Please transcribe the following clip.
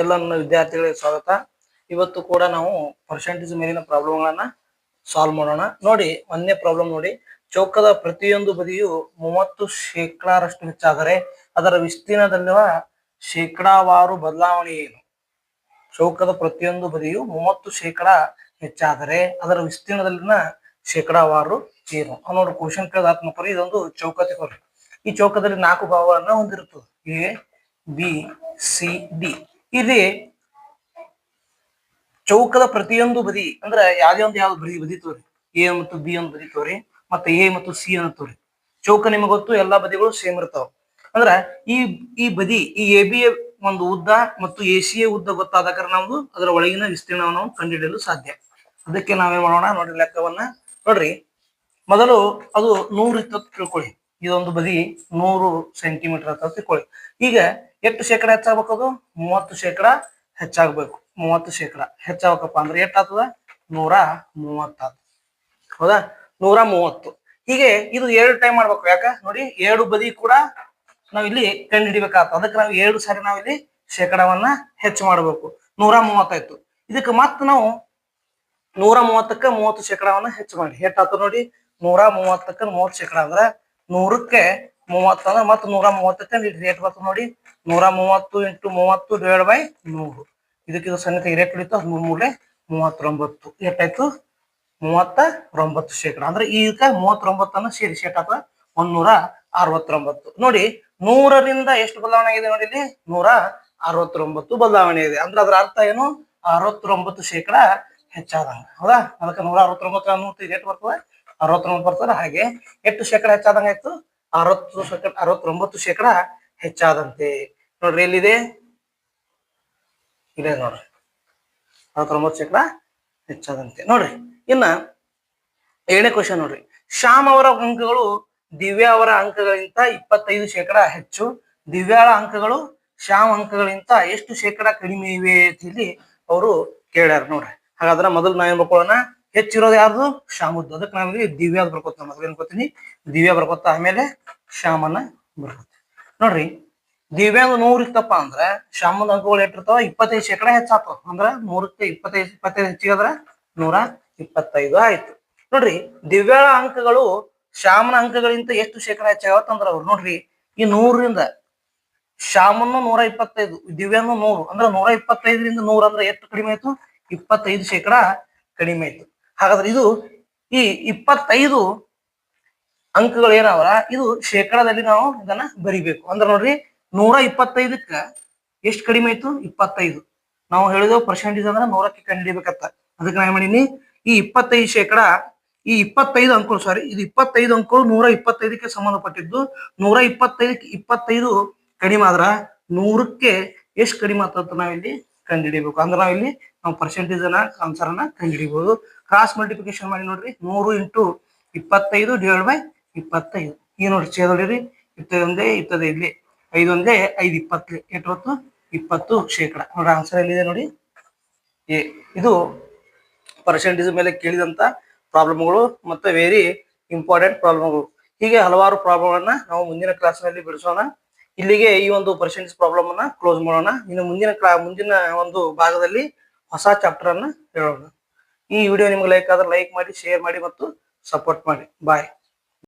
ಎಲ್ಲ ನನ್ನ ವಿದ್ಯಾರ್ಥಿಗಳಿಗೆ ಸ್ವಾಗತ. ಇವತ್ತು ಕೂಡ ನಾವು ಪರ್ಸೆಂಟೇಜ್ ಮೇಲಿನ ಪ್ರಾಬ್ಲಮ್ಗಳನ್ನ ಸಾಲ್ವ್ ಮಾಡೋಣ. ನೋಡಿ, ಒಂದನೇ ಪ್ರಾಬ್ಲಮ್ ನೋಡಿ. ಚೌಕದ ಪ್ರತಿಯೊಂದು ಬದಿಯು ಮೂವತ್ತು ಶೇಕಡಾರಷ್ಟು ಹೆಚ್ಚಾದರೆ ಅದರ ವಿಸ್ತೀರ್ಣದಲ್ಲಿರುವ ಶೇಕಡಾವಾರು ಬದಲಾವಣೆ ಏನು? ಚೌಕದ ಪ್ರತಿಯೊಂದು ಬದಿಯು ಮೂವತ್ತು ಶೇಕಡ ಹೆಚ್ಚಾದರೆ ಅದರ ವಿಸ್ತೀರ್ಣದಲ್ಲಿನ ಶೇಕಡಾವಾರು ಏನು? ನೋಡಿ ಕ್ವಶನ್ ಕೇಳದಾತ್ಮಕರು ಇದೊಂದು ಚೌಕತೆ ಕೊಡ್ರಿ. ಈ ಚೌಕದಲ್ಲಿ ನಾಲ್ಕು ಭಾಗಗಳನ್ನ ಹೊಂದಿರುತ್ತದೆ. ಎ ಬಿ ಸಿ ಡಿ ಇಲ್ಲಿ ಚೌಕದ ಪ್ರತಿಯೊಂದು ಬದಿ, ಅಂದ್ರೆ ಯಾವ್ದೇ ಒಂದು ಯಾವ್ದು ಬದಿ ಬದಿ ತೋರಿ. ಎ ಮತ್ತು ಬಿ ಒಂದು ಬದಿ ತೋರಿ, ಮತ್ತೆ ಎ ಮತ್ತು ಸಿ ಅನ್ನ ತೋರಿ. ಚೌಕ ನಿಮಗೆ ಗೊತ್ತು, ಎಲ್ಲಾ ಬದಿಗಳು ಸೇಮ್ ಇರ್ತಾವ. ಅಂದ್ರ ಈ ಈ ಬದಿ, ಈ ಎ, ಬಿ ಒಂದು ಉದ್ದ ಮತ್ತು ಎ, ಸಿ ಉದ್ದ ಗೊತ್ತಾದ ಕಾರಣ ನಾವು ಅದರ ಒಳಗಿನ ವಿಸ್ತೀರ್ಣವನ್ನು ಕಂಡುಹಿಡಿಯಲು ಸಾಧ್ಯ. ಅದಕ್ಕೆ ನಾವೇ ಮಾಡೋಣ ನೋಡ್ರಿ ಲೆಕ್ಕವನ್ನ ನೋಡ್ರಿ. ಮೊದಲು ಅದು ನೂರು ಇತ್ತು ತಿಳ್ಕೊಳ್ಳಿ. ಇದೊಂದು ಬದಿ ನೂರು ಸೆಂಟಿಮೀಟರ್ ಅಂತ ತಿಳ್ಕೊಳ್ಳಿ. ಈಗ ಎಷ್ಟು ಶೇಕಡ ಹೆಚ್ಚಾಗಬೇಕು ಅದು? ಮೂವತ್ತು ಶೇಕಡ ಹೆಚ್ಚಾಗಬೇಕು. ಮೂವತ್ತು ಶೇಕಡ. ಹೆಚ್ಚಾಗಬೇಕಪ್ಪ ಅಂದ್ರೆ ಎಷ್ಟಾಗ್ತದ ನೂರ ಮೂವತ್ತಾಗ್ತದ ಹೌದಾ? ನೂರ ಮೂವತ್ತು. ಹೀಗೆ ಇದು ಎರಡು ಟೈಮ್ ಮಾಡ್ಬೇಕು ಯಾಕ? ನೋಡಿ, ಎರಡು ಬದಿ ಕೂಡ ನಾವಿಲ್ಲಿ ಕಂಡು ಹಿಡಿಬೇಕಾಗ್ತದೆ. ಅದಕ್ಕೆ ನಾವು ಎರಡು ಸಾರಿ ನಾವಿಲ್ಲಿ ಶೇಕಡವನ್ನ ಹೆಚ್ಚು ಮಾಡಬೇಕು. ನೂರ ಮೂವತ್ತಾಯ್ತು ಇದಕ್ಕೆ ಮತ್ತೆ ನಾವು ನೂರ ಮೂವತ್ತಕ್ಕ ಮೂವತ್ತು ಶೇಕಡವನ್ನ ಹೆಚ್ಚು ಮಾಡಿ. ಎಷ್ಟಾಗ್ತದೆ ನೋಡಿ? ನೂರ ಮೂವತ್ತಕ್ಕ ಮೂವತ್ತು ಶೇಕಡ. ಅಂದ್ರೆ ನೂರಕ್ಕೆ ಮೂವತ್ತು ಮತ್ತು ನೂರ ಮೂವತ್ತಕ್ಕೆ ರೇಟ್ ಬರ್ತದೆ ನೋಡಿ. ನೂರ ಮೂವತ್ತು ಇಂಟು ಮೂವತ್ತು ಡಿವೈಡ್ ಬೈ ನೂರು. ಇದಕ್ಕೆ ಇದು ಸಣ್ಣ ರೇಟ್ ಹಿಡಿತು ಹದಿಮೂರು ಮೂರೇ ಮೂವತ್ತೊಂಬತ್ತು. ಎಷ್ಟಾಯ್ತು ಮೂವತ್ತ ಒಂಬತ್ತು ಶೇಕಡ. ಅಂದ್ರೆ ಈಗ ಮೂವತ್ತೊಂಬತ್ತನ್ನು ಸೇರಿಸಿ ಅಥವಾ ಒಂದೂರ ಅರವತ್ತೊಂಬತ್ತು. ನೋಡಿ, ನೂರರಿಂದ ಎಷ್ಟು ಬದಲಾವಣೆ ಆಗಿದೆ ನೋಡಿ ಇಲ್ಲಿ? ನೂರ ಅರವತ್ತೊಂಬತ್ತು ಬದಲಾವಣೆ ಇದೆ. ಅಂದ್ರೆ ಅದ್ರ ಅರ್ಥ ಏನು? ಅರವತ್ತೊಂಬತ್ತು ಶೇಕಡ ಹೆಚ್ಚಾದಂಗ. ಹೌದಾ? ಅದಕ್ಕೆ ನೂರ ಅರವತ್ತೊಂಬತ್ತು ಎಷ್ಟು ಬರ್ತದೆ. ಅರವತ್ತೊಂಬತ್ತು ಬರ್ತದೆ. ಹಾಗೆ ಎಷ್ಟು ಶೇಕಡ ಹೆಚ್ಚಾದಂಗ ಆಯ್ತು? ಅರವತ್ತು ಶೇಕಡ, ಅರವತ್ತೊಂಬತ್ತು ಶೇಕಡ ಹೆಚ್ಚಾದಂತೆ. ನೋಡ್ರಿ, ಎಲ್ಲಿದೆ? ಇದೆ ನೋಡ್ರಿ. ಅರವತ್ತೊಂಬತ್ತು ಶೇಕಡ ಹೆಚ್ಚಾದಂತೆ. ನೋಡ್ರಿ, ಇನ್ನ ಏಳನೇ ಕ್ವಶನ್ ನೋಡ್ರಿ. ಶ್ಯಾಮ್ ಅವರ ಅಂಕಗಳು ದಿವ್ಯಾ ಅವರ ಅಂಕಗಳಿಗಿಂತ ಇಪ್ಪತ್ತೈದು ಶೇಕಡ ಹೆಚ್ಚು. ದಿವ್ಯಾಳ ಅಂಕಗಳು ಶ್ಯಾಮ್ ಅಂಕಗಳಿಗಿಂತ ಎಷ್ಟು ಶೇಕಡ ಕಡಿಮೆ ಇವೆ ಅಂತ ಹೇಳಿ ಅವರು ಕೇಳ್ಯಾರ ನೋಡ್ರಿ. ಹಾಗಾದ್ರೆ ಮೊದಲು ನಾವೇನ್ ಬರ್ಕೊಳ್ಳೋಣ ಹೆಚ್ಚಿರೋದು ಯಾರ್ದು? ಶ್ಯಾಮದ್ದು. ಅದಕ್ಕೆ ದಿವ್ಯ ಬರ್ಕೊತ ಬರ್ಕೋತ ಏನ್ ಏನ್ಕೋತೀನಿ ದಿವ್ಯ ಬರ್ಕೋತ ಆಮೇಲೆ ಶ್ಯಾಮನ ಬರ್ಕೋತೀವಿ ನೋಡ್ರಿ ದಿವ್ಯಾಂಗ ನೂರ್ ಇತ್ತಪ್ಪ ಅಂದ್ರ ಶ್ಯಾಮದ ಅಂಕಗಳು ಎಟ್ಟಿರ್ತಾವ ಇಪ್ಪತ್ತೈದು ಶೇಕಡ ಹೆಚ್ಚಾಗ್ತಾವ. ಅಂದ್ರ ನೂರಕ್ಕೆ ಇಪ್ಪತ್ತೈದು ಇಪ್ಪತ್ತೈದು ಹೆಚ್ಚಿಗಾದ್ರೆ ನೂರ ಇಪ್ಪತ್ತೈದು ಆಯ್ತು. ನೋಡ್ರಿ, ದಿವ್ಯಾಳ ಅಂಕಗಳು ಶ್ಯಾಮನ ಅಂಕಗಳಿಂತ ಎಷ್ಟು ಶೇಕಡ ಹೆಚ್ಚಾಗತ್ತ ಅಂದ್ರೆ ಅವ್ರು ನೋಡ್ರಿ, ಈ ನೂರರಿಂದ ಶ್ಯಾಮನ್ನು ನೂರ ಇಪ್ಪತ್ತೈದು, ದಿವ್ಯಾನು ನೂರು. ಅಂದ್ರೆ ನೂರ ಇಪ್ಪತ್ತೈದರಿಂದ ನೂರ ಅಂದ್ರೆ ಎಷ್ಟು ಕಡಿಮೆ ಆಯ್ತು? ಇಪ್ಪತ್ತೈದು ಶೇಕಡ ಕಡಿಮೆ ಆಯ್ತು. ಹಾಗಾದ್ರೆ ಇದು ಈ ಇಪ್ಪತ್ತೈದು ಅಂಕಗಳು ಏನಾವಲ್ಲ, ಇದು ಶೇಕಡದಲ್ಲಿ ನಾವು ಇದನ್ನ ಬರಿಬೇಕು. ಅಂದ್ರೆ ನೋಡ್ರಿ, ನೂರ ಇಪ್ಪತ್ತೈದಕ್ಕ ಎಷ್ಟು ಕಡಿಮೆ ಆಯ್ತು? ಇಪ್ಪತ್ತೈದು. ನಾವು ಹೇಳಿದೆವು ಪರ್ಸೆಂಟೇಜ್ ಅಂದ್ರೆ ನೂರಕ್ಕೆ ಕಂಡುಹಿಡಿಬೇಕತ್ತ ಅದಕ್ಕೆ ನಾನು ಮಾಡೀನಿ, ಈ ಇಪ್ಪತ್ತೈದು ಶೇಕಡ, ಈ ಇಪ್ಪತ್ತೈದು ಅಂಕಗಳು ಸಾರಿ ಇದು ಇಪ್ಪತ್ತೈದು ಅಂಕಗಳು ನೂರ ಇಪ್ಪತ್ತೈದಕ್ಕೆ ಸಂಬಂಧಪಟ್ಟಿದ್ದು. ನೂರ ಇಪ್ಪತ್ತೈದಕ್ಕೆ ಇಪ್ಪತ್ತೈದು ಕಡಿಮೆ ಆದ್ರ ನೂರಕ್ಕೆ ಎಷ್ಟು ಕಡಿಮೆ ಆಗ್ತದ ನಾವಿಲ್ಲಿ ಕಂಡುಹಿಡಿಬೇಕು ಅಂದ್ರೆ ನಾವಿಲ್ಲಿ ನಾವು ಪರ್ಸೆಂಟೇಜ್ ಅನ್ನ ಆನ್ಸರ್ ಅನ್ನ ಕಂಡುಹಿಡಿಬಹುದು ಕ್ರಾಸ್ ಮಲ್ಟಿಪ್ಲಿಕೇಶನ್ ಮಾಡಿ ನೋಡ್ರಿ. ಮೂರು ಇಂಟು ಇಪ್ಪತ್ತೈದು ಡಿವೈಡ್ ಬೈ ಇಪ್ಪತ್ತೈದು. ಈ ನೋಡ್ರಿ ಛೇದೊಡಿರಿ ಇತ್ತದೊಂದೇ ಇಪ್ಪತ್ತೈದು ಇಲ್ಲಿ. ಐದೊಂದೇ ಐದು ಇಪ್ಪತ್ತು ಎಷ್ಟು ಇಪ್ಪತ್ತು ಶೇಕಡ. ನೋಡ್ರಿ ಆನ್ಸರ್ ಎಲ್ಲಿದೆ ನೋಡಿ. ಎ ಇದು ಪರ್ಸೆಂಟೇಜ್ ಮೇಲೆ ಕೇಳಿದಂತ ಪ್ರಾಬ್ಲಮ್ಗಳು ಮತ್ತೆ ವೆರಿ ಇಂಪಾರ್ಟೆಂಟ್ ಪ್ರಾಬ್ಲಮ್ಗಳು ಹೀಗೆ ಹಲವಾರು ಪ್ರಾಬ್ಲಮ್ಗಳನ್ನ ನಾವು ಮುಂದಿನ ಕ್ಲಾಸ್ನಲ್ಲಿ ಬಿಡಿಸೋಣ. ಇಲ್ಲಿಗೆ ಈ ಒಂದು ಪರ್ಸೆಂಟೇಜ್ ಪ್ರಾಬ್ಲಮ್ ಅನ್ನ ಕ್ಲೋಸ್ ಮಾಡೋಣ. ಇನ್ನು ಮುಂದಿನ ಮುಂದಿನ ಒಂದು ಭಾಗದಲ್ಲಿ ಹೊಸ ಚಾಪ್ಟರ್ ಅನ್ನ ಹೇಳೋಣ. ಈ ವಿಡಿಯೋ ನಿಮ್ಗೆ ಲೈಕ್ ಆದ್ರೆ ಲೈಕ್ ಮಾಡಿ ಶೇರ್ ಮಾಡಿ ಮತ್ತು ಸಪೋರ್ಟ್ ಮಾಡಿ. ಬಾಯ್